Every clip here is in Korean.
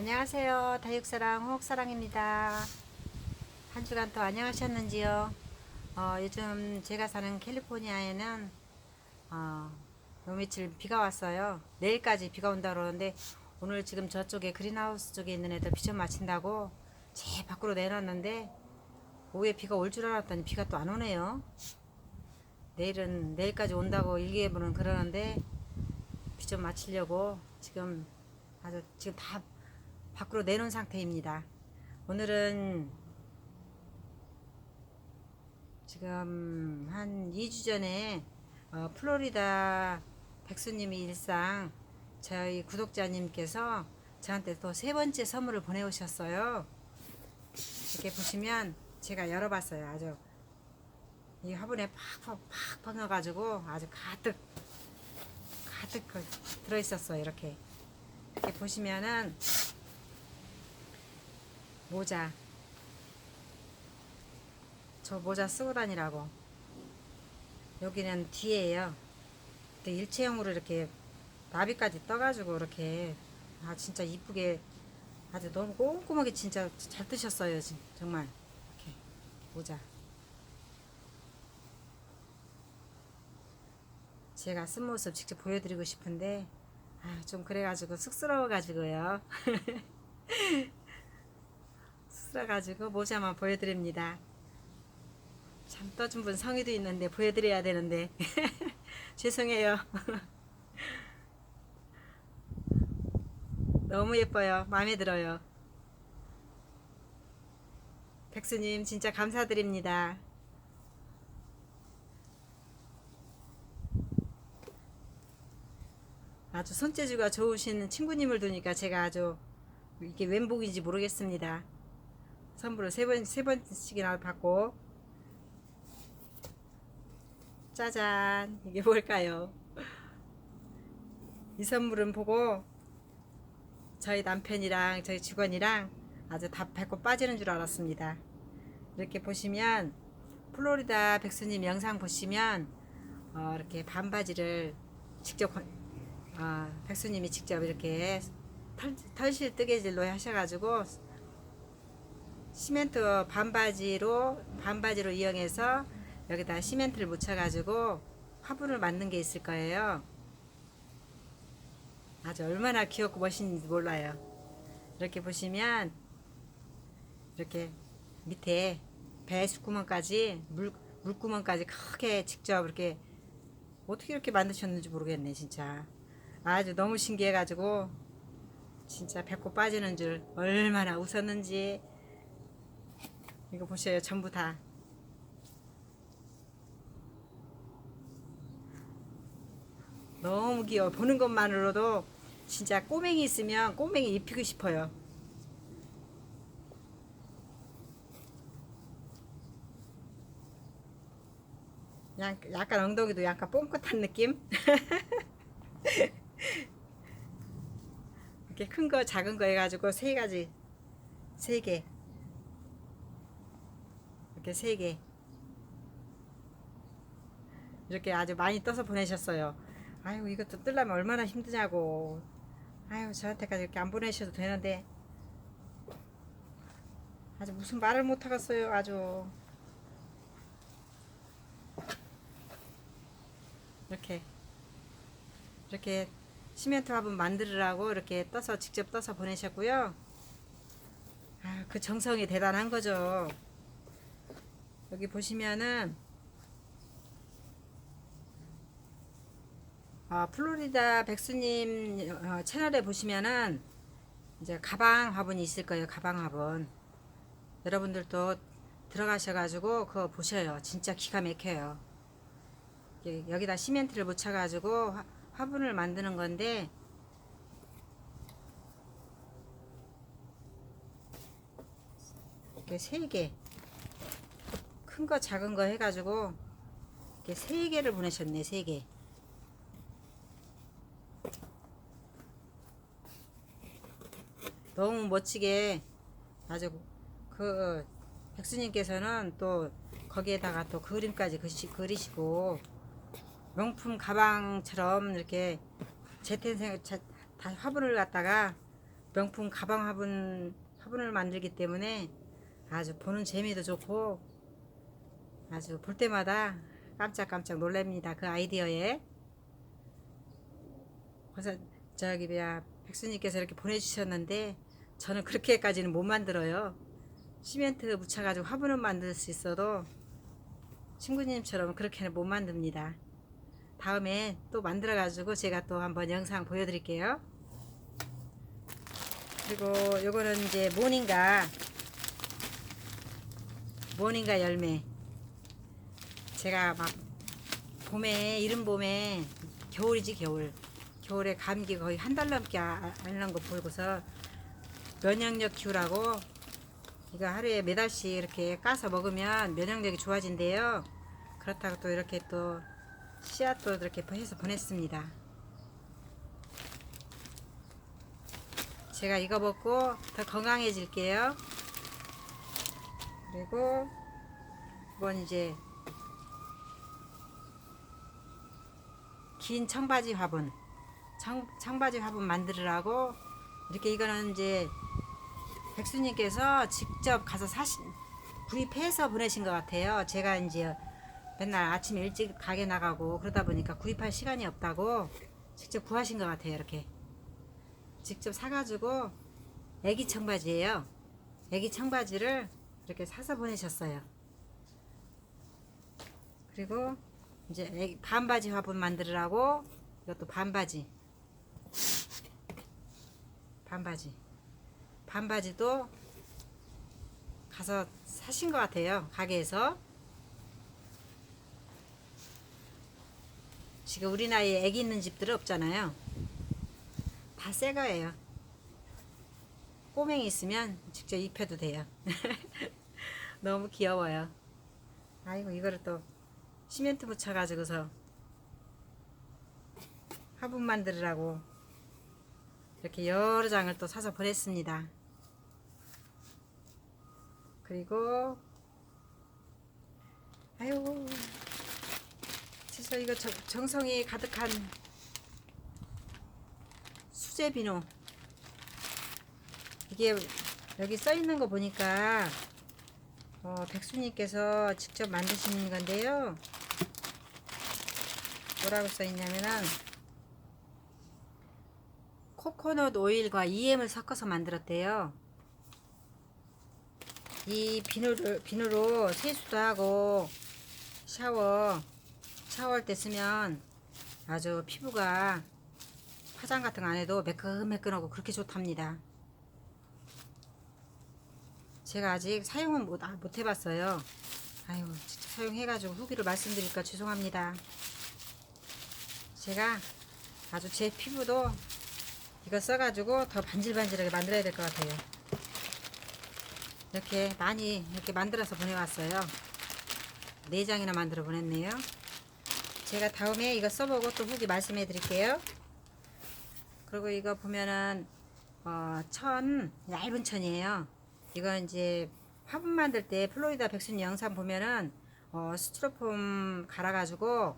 안녕하세요. 다육사랑 호옥사랑입니다. 한 주간 또 안녕하셨는지요? 어, 요즘 제가 사는 캘리포니아에는 어, 요 며칠 비가 왔어요. 내일까지 비가 온다 그러는데 오늘 지금 저쪽에 그린하우스 쪽에 있는 애들 비좀 맞힌다고 제 밖으로 내놨는데 오후에 비가 올 줄 알았더니 비가 또 안 오네요. 내일은 내일까지 온다고 일기예보는 그러는데 비좀 맞추려고 지금 아주 지금 다 밖으로 내놓은 상태입니다. 오늘은 지금 한 2주 전에 어, 플로리다 백수님이 일상 저희 구독자님께서 저한테 또 세 번째 선물을 보내오셨어요. 이렇게 보시면 제가 열어봤어요. 아주 이 화분에 팍팍 팍 박아가지고 아주 가득 가득 그 들어있었어요. 이렇게 이렇게 보시면은 모자. 저 모자 쓰고 다니라고. 여기는 뒤에요. 일체형으로 이렇게 나비까지 떠가지고 이렇게. 아 진짜 이쁘게 아주 너무 꼼꼼하게 진짜 잘 뜨셨어요 진- 정말. 이렇게 모자. 제가 쓴 모습 직접 보여드리고 싶은데 아, 좀 그래가지고 쑥스러워가지고요 쑥스러워가지고 모자만 보여드립니다 참 떠준 분 성의도 있는데 보여드려야 되는데. 죄송해요. 너무 예뻐요. 마음에 들어요. 백수님 진짜 감사드립니다. 아주 손재주가 좋으신 친구님을 두니까 제가 아주 이게 웬복인지 모르겠습니다 선물을 세 번, 세 번씩이나 받고. 짜잔. 이게 뭘까요? 이 선물은 보고 저희 남편이랑 저희 직원이랑 아주 다 배꼽 빠지는 줄 알았습니다. 이렇게 보시면 플로리다 백수님 영상 보시면 어, 이렇게 반바지를 직접 어, 백수님이 직접 이렇게 털, 털실 뜨개질로 하셔가지고 시멘트 반바지로 반바지로 이용해서 여기다 시멘트를 묻혀 가지고 화분을 만든 게 있을 거예요. 아주 얼마나 귀엽고 멋있는지 몰라요. 이렇게 보시면 이렇게 밑에 배수구멍까지 물 물구멍까지 크게 직접 이렇게 어떻게 이렇게 만드셨는지 모르겠네 진짜. 아주 너무 신기해 가지고 진짜 배꼽 빠지는 줄 얼마나 웃었는지 이거 보세요 전부 다. 너무 귀여워. 보는 것만으로도 진짜 꼬맹이 있으면 꼬맹이 입히고 싶어요. 약- 약간 엉덩이도 약간 뽕긋한 느낌? 이렇게 큰 거 작은 거 해가지고 세 가지 세 개 이렇게 세 개. 이렇게 아주 많이 떠서 보내셨어요. 아유 이것도 뜰려면 얼마나 힘드냐고. 아유 저한테까지 이렇게 안 보내셔도 되는데. 아주 무슨 말을 못 하겠어요 아주. 이렇게. 이렇게 시멘트 화분 만들으라고 이렇게 떠서 직접 떠서 보내셨고요. 아, 그 정성이 대단한 거죠. 여기 보시면은 아, 플로리다 백수님 어, 채널에 보시면은 이제 가방 화분이 있을 거예요. 가방 화분. 여러분들도 들어가셔가지고 그거 보셔요. 진짜 기가 막혀요. 여기- 여기다 시멘트를 묻혀가지고 화, 화분을 만드는 건데 이렇게 세 개, 큰 거 작은 거 해가지고 이렇게 세 개를 보내셨네 세 개. 너무 멋지게 아주 그 백수님께서는 또 거기에다가 또 그림까지 그리시고 명품 가방처럼 이렇게 재탄생 자- 다 화분을 갖다가 명품 가방 화분 화분을 만들기 때문에 아주 보는 재미도 좋고 아주 볼 때마다 깜짝깜짝 놀랍니다. 그 아이디어에. 그래서 저기 뭐야 백수님께서 이렇게 보내주셨는데 저는 그렇게까지는 못 만들어요. 시멘트 묻혀가지고 화분을 만들 수 있어도 친구님처럼 그렇게는 못 만듭니다. 다음에 또 만들어가지고 제가 또 한번 영상 보여드릴게요. 그리고 요거는 이제 모닝가 모닝가 열매 제가 막 봄에 이른 봄에 겨울이지 겨울 겨울에 감기 거의 한 달 넘게 아- 앓는 거 보고서 면역력 키우라고 이거 하루에 몇 알씩 이렇게 까서 먹으면 면역력이 좋아진대요. 그렇다고 또 이렇게 또 씨앗도 이렇게 해서 보냈습니다. 제가 이거 먹고 더 건강해질게요. 그리고 이건 이제 긴 청바지 화분 청, 청바지 화분 만들으라고 이렇게 이거는 이제 백수님께서 직접 가서 사신 구입해서 보내신 것 같아요. 제가 이제 맨날 아침 일찍 가게 나가고 그러다 보니까 구입할 시간이 없다고 직접 구하신 것 같아요. 이렇게 직접 사가지고 애기 청바지예요. 애기 청바지를 이렇게 사서 보내셨어요. 그리고 이제 반바지 화분 만들으라고. 이것도 반바지. 반바지. 반바지도 가서 사신 것 같아요 가게에서. 지금 우리 나이에 애기 있는 집들은 없잖아요. 다 새 거예요. 꼬맹이 있으면 직접 입혀도 돼요. 너무 귀여워요. 아이고 이거를 또 시멘트 묻혀 가지고서 화분 만들으라고 이렇게 여러 장을 또 사서 보냈습니다. 그리고 아유 진짜 이거 정, 정성이 가득한 수제 비누 이게 여기 써 있는 거 보니까 어, 백수님께서 직접 만드신 건데요. 뭐라고 써 있냐면은 코코넛 오일과 EM을 섞어서 만들었대요. 이 비누를 비누로 세수도 하고 샤워 샤워할 때 쓰면 아주 피부가 화장 같은 거 안 해도 매끈매끈하고 그렇게 좋답니다. 제가 아직 사용은 못, 아, 못 해봤어요. 아유, 진짜 사용해가지고 후기를 말씀드릴까 죄송합니다. 제가 아주 제 피부도 이거 써가지고 더 반질반질하게 만들어야 될 것 같아요. 이렇게 많이 이렇게 만들어서 보내왔어요. 네 장이나 만들어 보냈네요. 제가 다음에 이거 써보고 또 후기 말씀해 드릴게요. 그리고 이거 보면은 어, 천 얇은 천이에요. 이건 이제 화분 만들 때 플로리다 백순 영상 보면은 어, 스티로폼 갈아가지고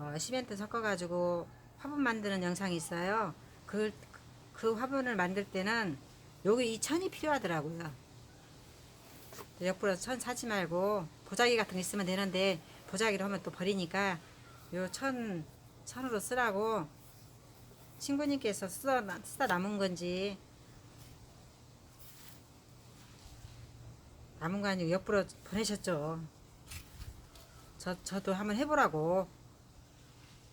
어, 시멘트 섞어가지고 화분 만드는 영상이 있어요. 그, 그 화분을 만들 때는 여기 이 천이 필요하더라고요. 옆으로 천 사지 말고 보자기 같은 거 있으면 되는데 보자기로 하면 또 버리니까 요 천 천으로 쓰라고 친구님께서 쓰다, 쓰다 남은 건지 남은 거 아니고 옆으로 보내셨죠. 저, 저도 한번 해보라고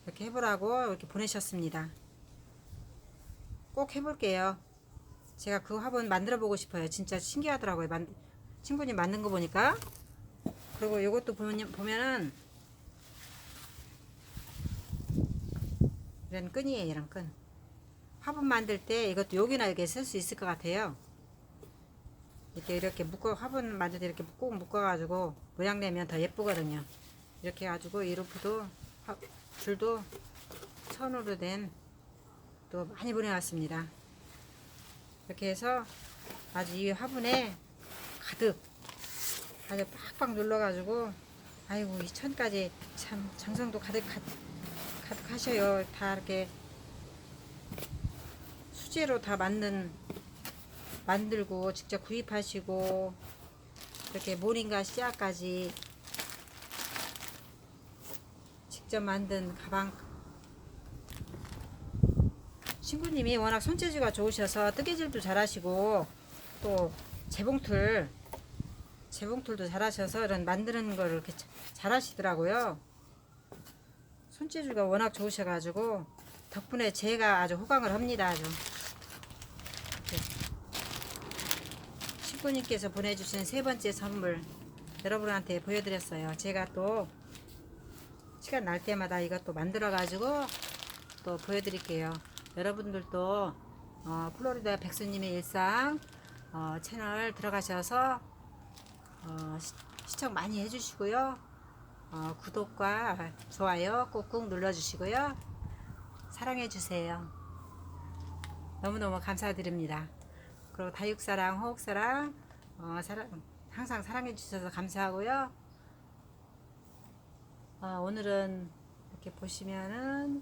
이렇게 해보라고 이렇게 보내셨습니다. 꼭 해볼게요. 제가 그 화분 만들어 보고 싶어요. 진짜 신기하더라고요. 만, 친구님 만든 거 보니까. 그리고 이것도 보면, 보면은 이런 끈이에요. 이런 끈. 화분 만들 때 이것도 여기나 이렇게 쓸수 있을 것 같아요. 이렇게 이렇게 묶어 화분 만들 때 이렇게 꼭 묶어가지고 모양 내면 더 예쁘거든요. 이렇게 해가지고 이 루프도 화- 줄도 천으로 된 또 많이 보내왔습니다. 이렇게 해서 아주 이 화분에 가득 아주 팍팍 눌러가지고 아이고 이 천까지 참 정성도 가득 가, 가득하셔요. 다 이렇게 수제로 다 만든 만들고 직접 구입하시고 이렇게 모닝과 씨앗까지 직접 만든 가방 친구님이 워낙 손재주가 좋으셔서 뜨개질도 잘하시고 또 재봉틀 재봉틀도 잘하셔서 이런 만드는 걸 이렇게 자- 잘하시더라고요. 손재주가 워낙 좋으셔가지고 덕분에 제가 아주 호강을 합니다. 아주. 친구님께서 보내주신 세 번째 선물 여러분한테 보여드렸어요. 제가 또 시간 날 때마다 이것도 만들어 가지고 또 보여드릴게요. 여러분들도 어, 플로리다 백수님의 일상 어, 채널 들어가셔서 어, 시, 시청 많이 해주시고요. 어, 구독과 좋아요 꾹꾹 눌러주시고요. 사랑해주세요. 너무너무 감사드립니다. 그리고 다육사랑, 호흡사랑, 어, 사랑, 항상 사랑해주셔서 감사하고요. 어, 오늘은 이렇게 보시면은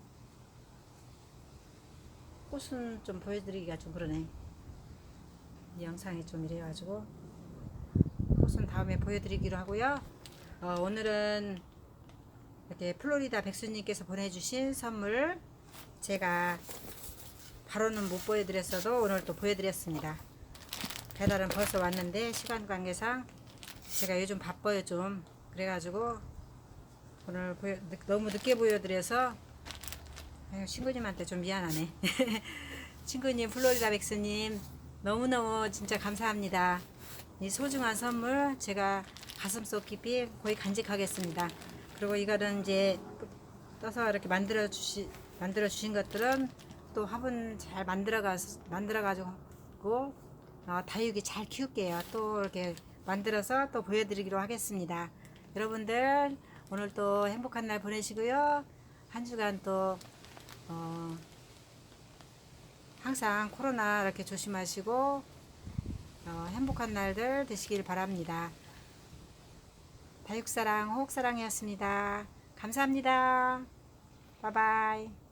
꽃은 좀 보여드리기가 좀 그러네. 이 영상이 좀 이래가지고 꽃은 다음에 보여드리기로 하고요. 어, 오늘은 이렇게 플로리다 백수님께서 보내주신 선물 제가 바로는 못 보여드렸어도 오늘 또 보여드렸습니다. 배달은 벌써 왔는데 시간 관계상 제가 요즘 바빠요 좀 그래가지고 오늘 보여, 늦- 너무 늦게 보여드려서 아유, 친구님한테 좀 미안하네. 친구님 플로리다 백수님 너무너무 진짜 감사합니다. 이 소중한 선물 제가 가슴속 깊이 거의 간직하겠습니다. 그리고 이거는 이제 떠서 이렇게 만들어 주시 만들어 주신 것들은 또 화분 잘 만들어 가 만들어 가지고 어, 다육이 잘 키울게요. 또 이렇게 만들어서 또 보여드리기로 하겠습니다. 여러분들 오늘 또 행복한 날 보내시고요. 한 주간 또 어, 항상 코로나 이렇게 조심하시고 어, 행복한 날들 되시길 바랍니다. 다육사랑 호옥사랑이었습니다. 감사합니다. 바이바이.